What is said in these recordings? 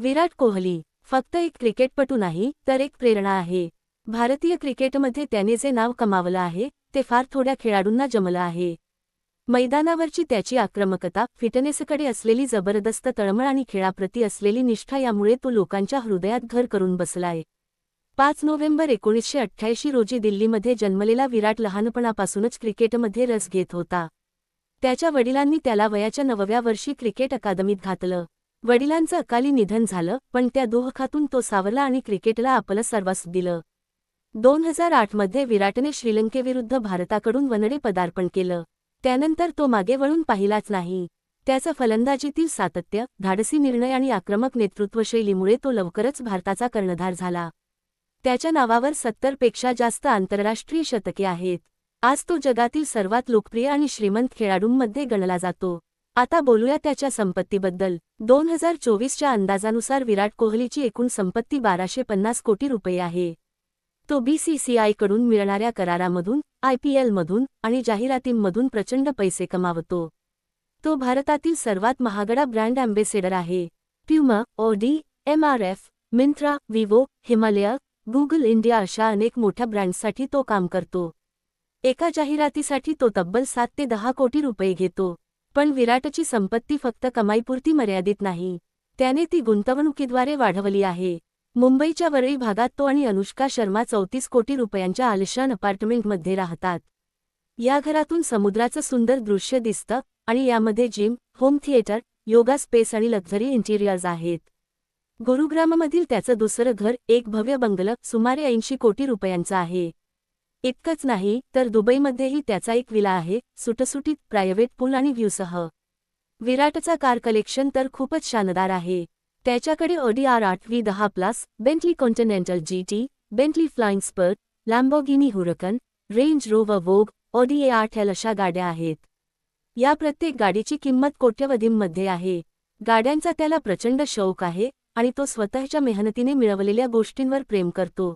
विराट कोहली फक्त एक क्रिकेटपटू नाही तर एक प्रेरणा आहे. भारतीय क्रिकेटमध्ये त्याने जे नाव कमावलं आहे ते फार थोड्या खेळाडूंना जमलं आहे. मैदानावरची त्याची आक्रमकता फिटनेसकडे असलेली जबरदस्त तळमळ आणि खेळाप्रती असलेली निष्ठा यामुळे तो लोकांच्या हृदयात घर करून बसलाय. पाच नोव्हेंबर एकोणीसशे अठ्ठ्याऐंशी रोजी दिल्लीमध्ये जन्मलेला विराट लहानपणापासूनच क्रिकेटमध्ये रस घेत होता. त्याच्या वडिलांनी त्याला वयाच्या नवव्या वर्षी क्रिकेट अकादमीत घातलं. वडिलांचं अकाली निधन झालं पण त्या दुःखातून तो सावरला आणि क्रिकेटला आपलं सर्वस्व दिलं. दोन हजार आठमध्ये विराटने श्रीलंकेविरुद्ध भारताकडून वनडे पदार्पण केलं. त्यानंतर तो मागे वळून पाहिलाच नाही. त्याचं फलंदाजीतील सातत्य धाडसी निर्णय आणि आक्रमक नेतृत्वशैलीमुळे तो लवकरच भारताचा कर्णधार झाला. त्याच्या नावावर सत्तरपेक्षा जास्त आंतरराष्ट्रीय शतके आहेत. आज तो जगातील सर्वात लोकप्रिय आणि श्रीमंत खेळाडूंमध्ये गणला जातो. आता बोलूया त्याच्या संपत्तीबद्दल. दोन हजार चोवीसच्या अंदाजानुसार विराट कोहलीची एकूण संपत्ती बाराशे पन्नास कोटी रुपये आहे. तो बीसीसीआयकडून मिळणाऱ्या करारामधून आयपीएलमधून आणि जाहिरातींमधून प्रचंड पैसे कमावतो. तो भारतातील सर्वात महागडा ब्रँड अँबेसेडर आहे. Puma Audi MRF Myntra Vivo Himalaya Google India अशा अनेक मोठ्या ब्रँडसाठी तो काम करतो. एका जाहिरातीसाठी तो तब्बल सात ते दहा कोटी रुपये घेतो. पण विराटची संपत्ती फक्त कमाईपुरती मर्यादित नाही. त्याने ती गुंतवणुकीद्वारे वाढवली आहे. मुंबईच्या वरळी भागात तो आणि अनुष्का शर्मा चौतीस कोटी रुपयांच्या आलिशान अपार्टमेंटमध्ये राहतात. या घरातून समुद्राचं सुंदर दृश्य दिसतं आणि यामध्ये gym home theatre yoga space आणि लक्झरी इंटिरियर्स आहेत. गुरुग्राममधील त्याचं दुसरं घर एक भव्य बंगलं सुमारे ऐंशी कोटी रुपयांचं आहे. इतकंच नाही तर दुबईमध्येही त्याचा एक विला आहे सुटसुटीत प्रायव्हेट पूल आणि व्ह्यूसह. विराटचा कार कलेक्शन तर खूपच शानदार आहे. त्याच्याकडे ओडी आर आठ व्ही दहा plus Bentley Continental G T Bentley Flying Spur Lamborghini Huracan Range Rover Vogue Audi A आठ एल अशा गाड्या आहेत. या प्रत्येक गाडीची किंमत कोट्यवधींमध्ये आहे. गाड्यांचा त्याला प्रचंड शौक आहे आणि तो स्वतःच्या मेहनतीने मिळवलेल्या गोष्टींवर प्रेम करतो.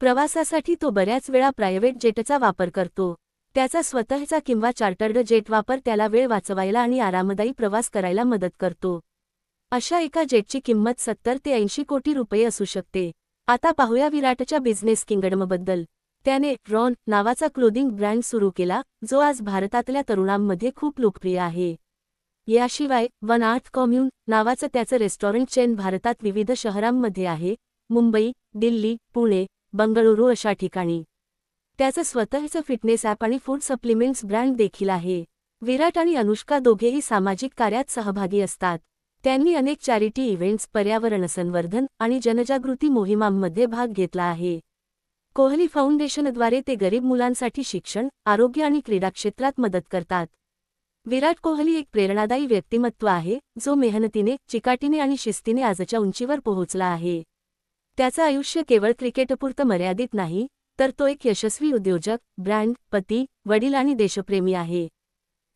प्रवासासाठी तो बऱ्याच वेळा प्रायव्हेट जेटचा वापर करतो. त्याचा स्वतःचा किंवा चार्टर्ड जेट वापर त्याला वेळ वाचवायला आणि आरामदायी प्रवास करायला मदत करतो. अशा एका जेटची किंमत सत्तर ते ऐंशी कोटी रुपये असू शकते. आता पाहूया विराटच्या बिझनेस किंगडमबद्दल. त्याने रॉन नावाचा क्लोदिंग ब्रँड सुरू केला जो आज भारतातल्या तरुणांमध्ये खूप लोकप्रिय आहे. याशिवाय वन आर्थ कॉम्यून नावाचं त्याचं रेस्टॉरंट चेन भारतात विविध शहरांमध्ये आहे. मुंबई दिल्ली पुणे बंगळुरू अशा ठिकाणी. त्याचं स्वतःचं फिटनेस ॲप आणि फूड सप्लिमेंट्स ब्रँड देखील आहे. विराट आणि अनुष्का दोघेही सामाजिक कार्यात सहभागी असतात. त्यांनी अनेक चॅरिटी इव्हेंट्स पर्यावरण संवर्धन आणि जनजागृती मोहिमांमध्ये भाग घेतला आहे. कोहली फाउंडेशनद्वारे ते गरीब मुलांसाठी शिक्षण आरोग्य आणि क्रीडा क्षेत्रात मदत करतात. विराट कोहली एक प्रेरणादायी व्यक्तिमत्व आहे जो मेहनतीने चिकाटीने आणि शिस्तीने आजच्या उंचीवर पोहोचला आहे. त्याचं आयुष्य केवळ क्रिकेटपुरतं मर्यादित नाही तर तो एक यशस्वी उद्योजक ब्रँड पती वडील आणि देशप्रेमी आहे.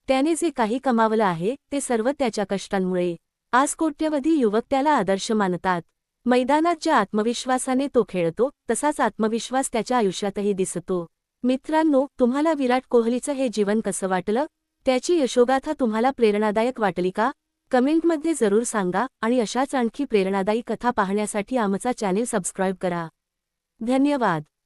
त्याने जे काही कमावलं आहे ते सर्व त्याच्या कष्टांमुळे. आज कोट्यवधी युवक त्याला आदर्श मानतात. मैदानात ज्या आत्मविश्वासाने तो खेळतो तसाच आत्मविश्वास त्याच्या आयुष्यातही दिसतो. मित्रांनो तुम्हाला विराट कोहलीचं हे जीवन कसं वाटलं? त्याची यशोगाथा तुम्हाला प्रेरणादायक वाटली का? कमेंटमध्ये जरूर सांगा आणि अशाच आणखी प्रेरणादायी कथा पाहण्यासाठी आमचा चॅनेल सबस्क्राईब करा. धन्यवाद.